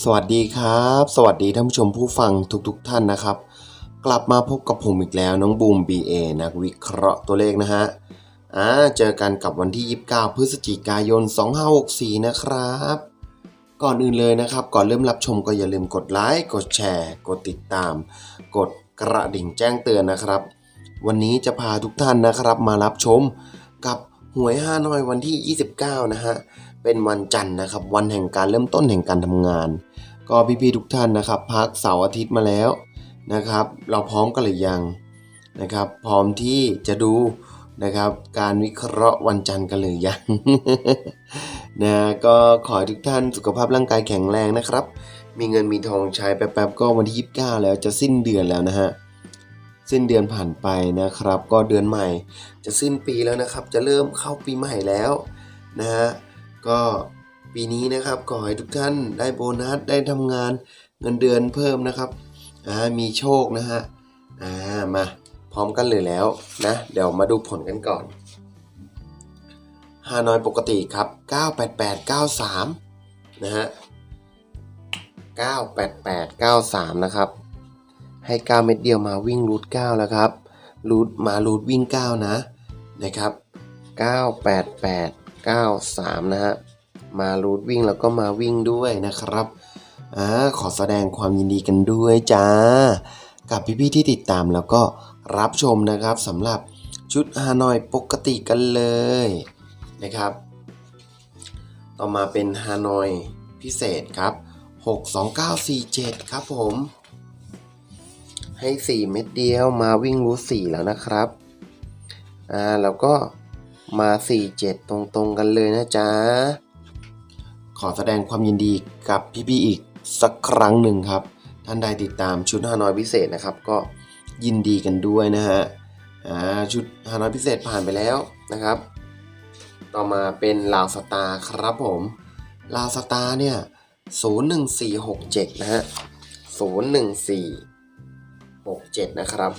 สวัสดีครับ สวัสดีท่านผู้ชมผู้ฟังทุกๆทท่านนะครับ กลับมาพบกับผมอีกแล้วน้องบูม BA นักวิเคราะห์ตัวเลขนะฮะอ่าเจอกันกับวันที่ 29 พฤศจิกายน 2564 นะครับ ก่อนอื่นเลยนะครับ ก่อนเริ่มรับชมก็อย่าลืมกดไลค์กดแชร์ กดติดตาม กดกระดิ่งแจ้งเตือนนะครับ วันนี้จะพาทุกท่านนะครับมารับชมกับหวยห้าน้อยวันที่ 29 นะฮะ เป็นวันจันทร์นะครับ วันแห่งการเริ่มต้นแห่งการทำงาน ก็พี่ๆทุกท่านนะครับ พักเสาร์อาทิตย์มาแล้วนะครับ เราพร้อมกันหรือยังนะครับ พร้อมที่จะดูนะครับ การวิเคราะห์วันจันทร์กันหรือยังนะก็ขอให้ทุกท่านสุขภาพร่างกายแข็งแรงนะครับ มีเงินมีทองใช้แป๊บๆก็วันที่29 แล้วจะสิ้นเดือนแล้วนะฮะสิ้นเดือนผ่านไปนะครับ ก็เดือนใหม่ จะสิ้นปีแล้วนะครับ จะเริ่มเข้าปีใหม่แล้วนะฮะ ก็ปีนี้นะครับขอให้ทุกท่านได้โบนัสได้ทำงานเงินเดือนเพิ่มนะครับอ่ามีโชคนะฮะอ่ามาพร้อมกันเลยแล้วนะ เดี๋ยวมาดูผลกันก่อนฮานอยปกติครับ 98893 นะฮะ 98893 นะครับ ให้ 9 เม็ดเดียวมาวิ่งรูท9แล้วครับรูทมารูทวิ่ง 9 นะ นะครับ 93 นะฮะ มารูทวิ่งแล้วก็มาวิ่งด้วยนะครับอ่าขอแสดงความยินดีกันด้วยจ้า กับพี่ๆที่ติดตามแล้วก็รับชมนะครับสำหรับชุดฮานอยปกติกันเลยนะครับ ต่อมาเป็นฮานอยพิเศษครับ 62947 ครับผม ให้ 4 เม็ดเดียวมาวิ่งรูท4แล้วนะครับอ่าแล้วก็ มา 47 ตรงๆกันเลยนะจ๊ะ ขอแสดงความยินดีกับพี่ๆอีกสักครั้งหนึ่งครับ ท่านใดติดตามชุดฮานอยพิเศษนะครับ ก็ยินดีกันด้วยนะฮะชุดฮานอยพิเศษผ่านไปแล้วนะครับ ต่อมาเป็นลาวสตาร์ครับผมลาวสตาร์เนี่ย 01467 นะฮะ 01467 นะครับ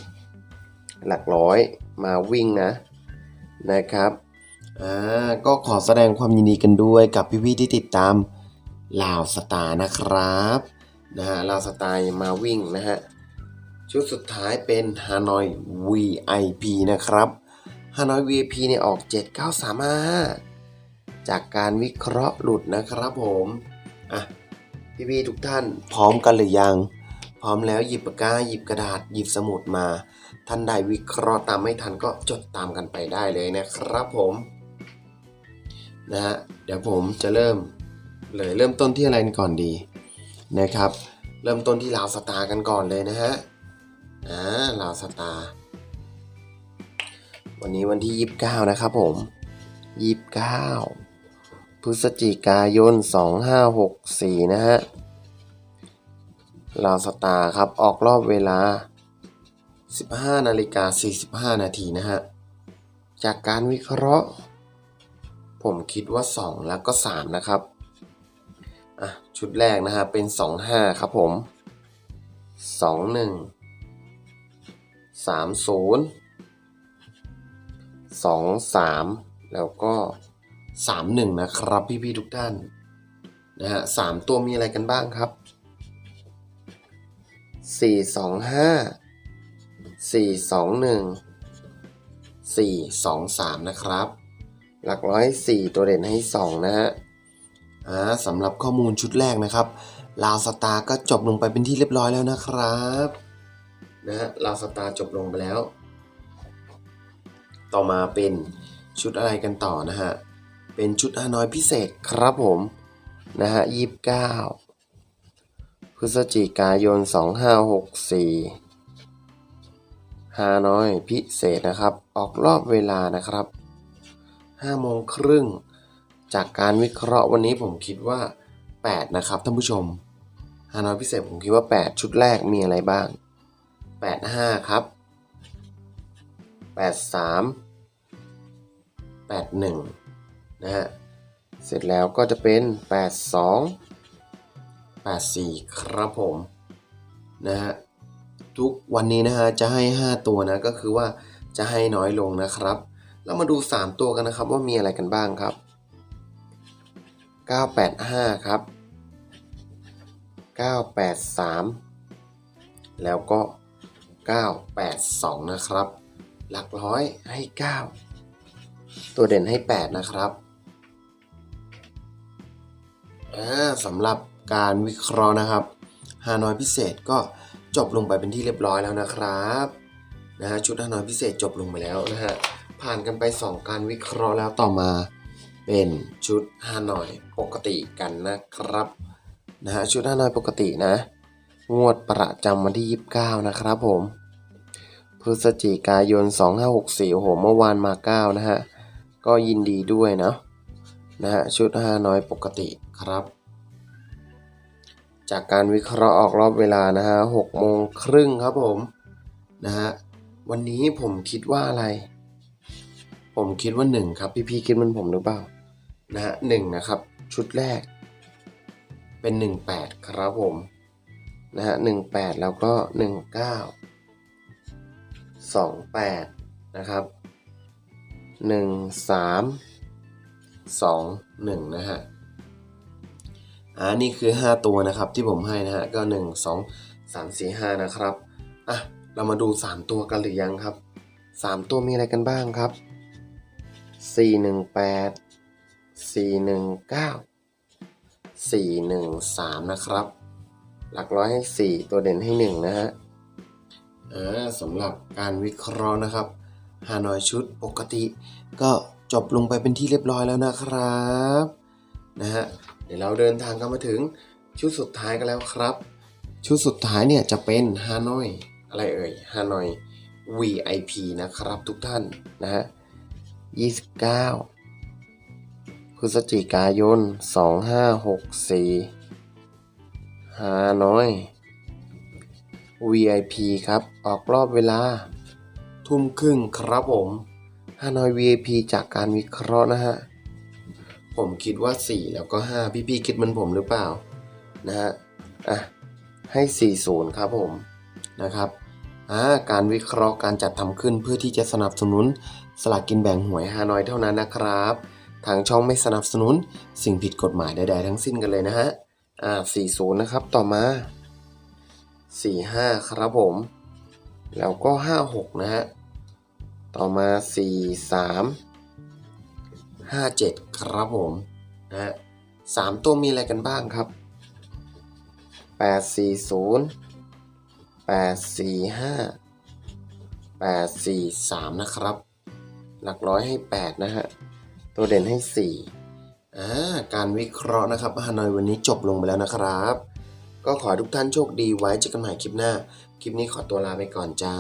หลักร้อยมาวิ่งนะ นะครับอ่าก็ขอแสดงความยินดีกันด้วยกับพี่ๆที่ติดตามลาวสตาร์นะครับนะฮะลาวสตาร์มาวิ่งนะฮะชุดสุดท้ายเป็นฮานอย VIP นะครับฮานอย VIP เนี่ยออก 7935 จากการวิเคราะห์หลุดนะครับผม อะ พี่ๆทุกท่านพร้อมกันหรือยัง พร้อมแล้วหยิบปากกาหยิบกระดาษหยิบสมุดมา ท่านใดวิเคราะห์ตามไม่ทันก็จดตามกันไปได้เลยนะครับผมนะฮะเดี๋ยวผมจะเริ่มเลยเริ่มต้นที่อะไรกันก่อนดีนะครับ เริ่มต้นที่ลาวสตาร์กันก่อนเลยนะฮะอ่าลาวสตาร์วันนี้วันที่ 29 นะครับผม 29 พฤศจิกายน 2564 นะฮะ ลาวสตาร์ครับ ออกรอบเวลา 15นาฬิกา45 นาทีนะฮะ จากการวิเคราะห์ ผมคิดว่า 2 แล้วก็ 3 นะครับ อะ ชุดแรกนะฮะ เป็น 2 5 ครับผม 2 1 3 0 2 3 แล้วก็ 3 1 นะครับ พี่ๆทุกท่าน นะฮะสามตัวมีอะไรกันบ้างครับ สี่สองห้าสี่สองหนึ่งสี่สองสามนะครับ หลักร้อยสี่ตัวเด่นให้สองนะฮะอ่าสำหรับข้อมูลชุดแรกนะครับลาวสตาร์ก็จบลงไปเป็นที่เรียบร้อยแล้วนะครับนะฮะลาวสตาร์จบลงไปแล้ว ต่อมาเป็นชุดอะไรกันต่อนะฮะเป็นชุดฮานอยพิเศษครับผมนะฮะยี่สิบเก้า ฤศจิกายนสองห้าหกสี่ฮานอยพิเศษนะครับ ออกรอบเวลานะครับห้าโมงครึ่ง จากการวิเคราะห์วันนี้ผมคิดว่า 8 นะครับท่านผู้ชมฮานอยพิเศษผมคิดว่า 8 ชุดแรกมีอะไรบ้าง 85 ครับ 83 81 นะฮะ เสร็จแล้วก็จะเป็น 82 84 ครับผมนะฮะทุกวันนี้นะฮะจะให้ 5 ตัวนะก็คือว่าจะให้น้อยลงนะครับแล้วมาดู 3 ตัวกันนะครับว่ามีอะไรกันบ้างครับ 985 ครับ 983 แล้วก็ 982 นะครับ หลักร้อยให้ 9 ตัวเด่นให้ 8 นะครับอ่าสำหรับ การวิเคราะห์นะครับฮานอยพิเศษก็จบลงไปเป็นที่เรียบร้อยแล้วนะครับนะฮะชุดฮานอยพิเศษจบลงไปแล้วนะฮะผ่านกันไป 2 การวิเคราะห์แล้วต่อมา เป็นชุดฮานอยปกติกันนะครับนะฮะชุดฮานอยปกตินะ งวดประจำวันที่ 29 นะครับผมพฤศจิกายน 2564โอ้โหเมื่อวานมา 9 นะฮะ ก็ยินดีด้วยนะนะฮะชุดฮานอยปกติครับ จากการวิเคราะห์ออกรอบเวลานะฮะ6โมงครึ่งครับผมนะฮะวันนี้ผมคิดว่าอะไร ผมคิดว่า1ครับ พี่ๆคิดเหมันผมหรือเปล่านะฮะหนึ่งนะครับ ชุดแรก เป็น18ครับผมนะฮะ18แปดแล้วก็19 28นะครับ1 3 2 1นะฮะ อ่านี่คือ 5 ตัวนะครับที่ผมให้นะฮะก็ 1 2 3 4 5 นะครับอะเรามาดู 3 ตัวกันหรือยังครับ 3 ตัวมีอะไรกันบ้างครับ 418 419 413 นะครับ หลักร้อยให้ 4 ตัวเด่นให้ 1 นะฮะอ่าสำหรับการวิเคราะห์นะครับฮานอยชุดปกติ ก็จบลงไปเป็นที่เรียบร้อยแล้วนะครับนะฮะเดี๋ยวเราเดินทางกันมาถึงชุดสุดท้ายกันแล้วครับ ชุดสุดท้ายเนี่ยจะเป็นฮานอยอะไรเอ่ยฮานอย VIP นะครับทุกท่านนะฮะ29 พฤศจิกายน 2564ฮานอย VIP ครับ ออกรอบเวลา ทุ่มครึ่งครับผมฮานอย VIP จากการวิเคราะห์นะฮะ ผมคิดว่า 4 แล้วก็ 5 พี่ๆคิดเหมันผมหรือเปล่านะฮะอะให้ 40 ครับผมนะครับอ่าการวิเคราะห์การจัดทำขึ้นเพื่อที่จะสนับสนุนสลากกินแบ่งหวยฮานอยเท่านั้นนะครับ ทางช่องไม่สนับสนุนสิ่งผิดกฎหมายใดๆทั้งสิ้นกันเลยนะฮะอ่า40 นะครับต่อมาสี่ห้าครับผม แล้วก็ห้าหกนะฮะ ต่อมาสี่ สามห้าเจ็ดครับผมนะฮะสามตัวมีอะไรกันบ้างครับแปดสี่ศูนย์แปดสี่ห้าแปดสี่สามนะครับ หลักร้อยให้แปดนะฮะ ตัวเด่นให้สี่อ่า การวิเคราะห์นะครับฮานอยวันนี้จบลงไปแล้วนะครับ ก็ขอทุกท่านโชคดีไว้เจอกันใหม่คลิปหน้า คลิปนี้ขอตัวลาไปก่อนจ้า